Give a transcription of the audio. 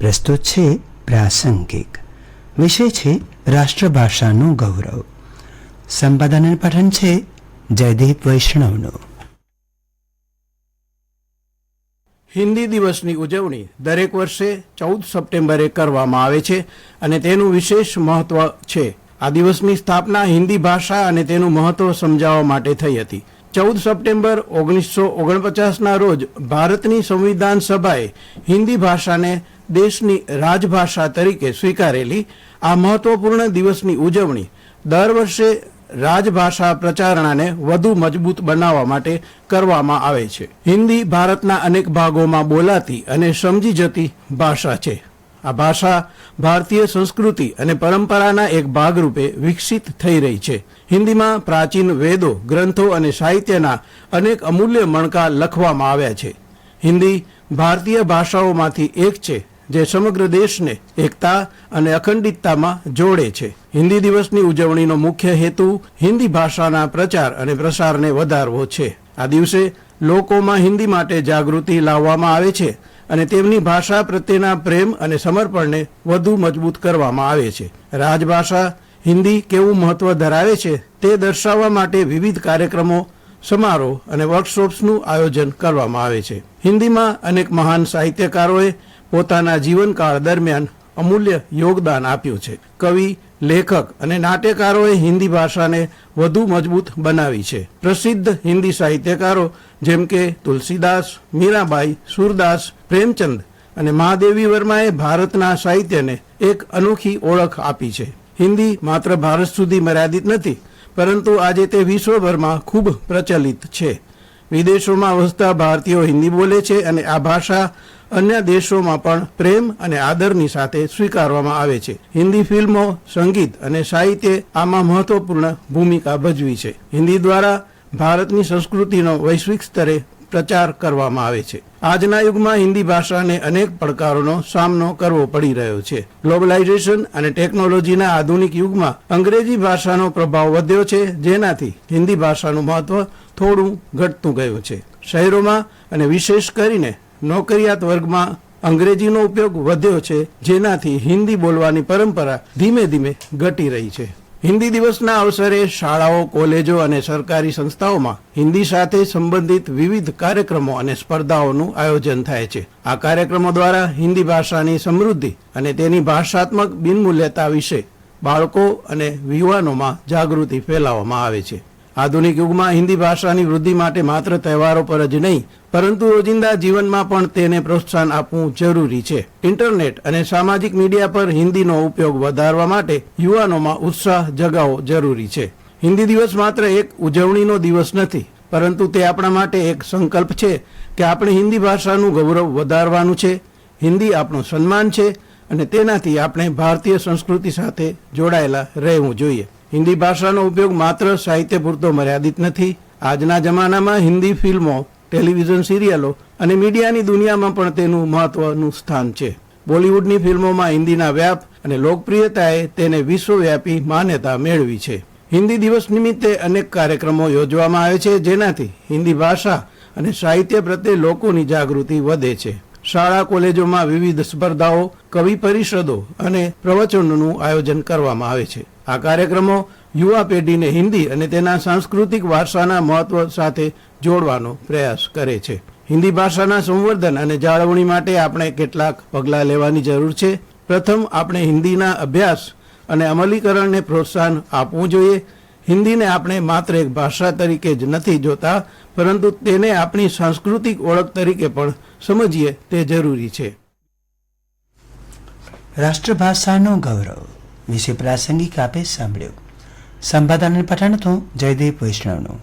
પ્રસ્તુત છે પ્રાસંગિક. વિષય છે રાષ્ટ્રભાષાનું ગૌરવ. સંપાદન પઠન છે જયદીપ વૈષ્ણવનું. હિન્દી દિવસની ઉજવણી દરેક વર્ષે ચૌદ સપ્ટેમ્બરે કરવામાં આવે છે અને તેનું વિશેષ મહત્વ છે. આ દિવસની સ્થાપના હિન્દી ભાષા અને તેનું મહત્વ સમજાવવા માટે થઈ હતી. ચૌદ સપ્ટેમ્બર ઓગણીસો ઓગણપચાસના રોજ ભારતની સંવિધાન સભાએ હિન્દી ભાષાને દેશની રાજભાષા તરીકે સ્વીકારેલી આ મહત્વપૂર્ણ દિવસની ઉજવણી દર વર્ષે રાજભાષા પ્રચારણાને વધુ મજબૂત બનાવવા માટે કરવામાં આવે છે. હિન્દી ભારતના અનેક ભાગોમાં બોલાતી અને સમજી જતી ભાષા છે. આ ભાષા ભારતીય સંસ્કૃતિ અને પરંપરાના એક ભાગરૂપે વિકસિત થઈ રહી છે. હિન્દીમાં પ્રાચીન વેદો, ગ્રંથો અને સાહિત્યના અનેક અમૂલ્ય મણકા લખવામાં આવ્યા છે. હિન્દી ભારતીય ભાષાઓમાંથી એક છે. જે સમગ્ર દેશને એકતા અને અખંડિતતામાં જોડે છે. હિન્દી દિવસની ઉજવણીનો મુખ્ય હેતુ હિન્દી ભાષાના પ્રચાર અને પ્રસારને વધારવો છે. આ દિવસે લોકોમાં હિન્દી માટે જાગૃતિ લાવવામાં આવે છે અને તેમની ભાષા પ્રત્યેના પ્રેમ અને સમર્પણને વધુ મજબૂત કરવામાં આવે છે. રાજભાષા હિન્દી કેવું મહત્વ ધરાવે છે તે દર્શાવવા માટે વિવિધ કાર્યક્રમો, સમારોહ અને વર્કશોપ્સનું આયોજન કરવામાં આવે છે. હિન્દીમાં અનેક મહાન સાહિત્યકારોએ પોતાના જીવનકાળ દરમિયાન અમૂલ્ય યોગદાન આપ્યું છે. કવિ, લેખક અને નાટ્યકારોએ હિન્દી ભાષાને વધુ મજબૂત બનાવી છે. પ્રસિદ્ધ હિન્દી સાહિત્યકારો જેમ કે તુલસીદાસ, મીરાબાઈ, સુરદાસ, પ્રેમચંદ અને મહાદેવી વર્માએ ભારતના સાહિત્યને એક અનોખી ઓળખ આપી છે. હિન્દી માત્ર ભારત સુધી મર્યાદિત નથી, પરંતુ આજે તે વિશ્વભરમાં ખૂબ પ્રચલિત છે. વિદેશોમાં વસતા ભારતીયો હિન્દી બોલે છે અને આ ભાષા અન્ય દેશોમાં પણ પ્રેમ અને આદરની સાથે સ્વીકારવામાં આવે છે. હિન્દી ફિલ્મો, સંગીત અને સાહિત્ય આમાં મહત્વપૂર્ણ ભૂમિકા ભજવી છે. હિન્દી દ્વારા ભારતની સંસ્કૃતિનો વૈશ્વિક સ્તરે પ્રચાર કરવામાં આવે છે. આજના યુગમાં હિન્દી ભાષાને અનેક પડકારોનો સામનો કરવો પડી રહ્યો છે. ગ્લોબલાઇઝેશન અને ટેકનોલોજીના આધુનિક યુગમાં અંગ્રેજી ભાષાનો પ્રભાવ વધ્યો છે, જેનાથી હિન્દી ભાષાનું મહત્વ થોડું ઘટતું ગયું છે. શહેરોમાં અને વિશેષ કરીને નોકરિયાત વર્ગમાં અંગ્રેજીનો ઉપયોગ વધ્યો છે, જેનાથી હિન્દી બોલવાની પરંપરા ધીમે ધીમે ઘટી રહી છે. હિન્દી દિવસના અવસરે શાળાઓ, કોલેજો અને સરકારી સંસ્થાઓમાં હિન્દી સાથે સંબંધિત વિવિધ કાર્યક્રમો અને સ્પર્ધાઓનું આયોજન થાય છે. આ કાર્યક્રમો દ્વારા હિન્દી ભાષાની સમૃદ્ધિ અને તેની ભાષાત્મક બિનમૂલ્યતા વિશે બાળકો અને યુવાનોમાં જાગૃતિ ફેલાવવામાં આવે છે. આધુનિક યુગમાં હિન્દી ભાષાની વૃદ્ધિ માટે માત્ર તહેવારો પર જ નહીં, પરંતુ રોજિંદા જીવનમાં પણ તેને પ્રોત્સાહન આપવું જરૂરી છે. ઇન્ટરનેટ અને સામાજિક મીડિયા પર હિન્દીનો ઉપયોગ વધારવા માટે યુવાનોમાં ઉત્સાહ જગાવવો જરૂરી છે. હિન્દી દિવસ માત્ર એક ઉજવણીનો દિવસ નથી, પરંતુ તે આપણા માટે એક સંકલ્પ છે કે આપણે હિન્દી ભાષાનું ગૌરવ વધારવાનું છે. હિન્દી આપણું સન્માન છે અને તેનાથી આપણે ભારતીય સંસ્કૃતિ સાથે જોડાયેલા રહેવું જોઈએ. હિન્દી ભાષાનો ઉપયોગ માત્ર સાહિત્ય પૂરતો મર્યાદિત નથી. આજના જમાનામાં હિન્દી ફિલ્મો, ટેલિવિઝન સિરિયલો અને મીડિયાની દુનિયામાં પણ તેનું મહત્વનું સ્થાન છે. બોલિવૂડની ફિલ્મોમાં હિન્દીના વ્યાપ અને લોકપ્રિયતાએ તેને વિશ્વવ્યાપી માન્યતા મેળવી છે. હિન્દી દિવસ નિમિત્તે અનેક કાર્યક્રમો યોજવામાં આવે છે, જેનાથી હિન્દી ભાષા અને સાહિત્ય પ્રત્યે લોકોની જાગૃતિ વધે છે. શાળા, કોલેજોમાં વિવિધ સ્પર્ધાઓ, કવિ પરિષદો અને પ્રવચનોનું આયોજન કરવામાં આવે છે. આ કાર્યક્રમો યુવા પેઢીને હિન્દી અને તેના સાંસ્કૃતિક વારસાના મહત્વ સાથે જોડવાનો પ્રયાસ કરે છે. હિન્દી ભાષાના સંવર્ધન અને જાળવણી માટે આપણે કેટલાક પગલાં લેવાની જરૂર છે. પ્રથમ, આપણે હિન્દીના અભ્યાસ અને અમલીકરણને પ્રોત્સાહન આપવું જોઈએ. હિન્દીને આપણે માત્ર એક ભાષા તરીકે જ નથી જોતા, પરંતુ તેને આપણી સાંસ્કૃતિક ઓળખ તરીકે પણ સમજીએ તે જરૂરી છે. રાષ્ટ્રભાષાનો ગૌરવ. વિશે પ્રાસંગિક આપે સાંભળ્યું. સંપાદન પઠન હતું જયદેવ વૈષ્ણવનું.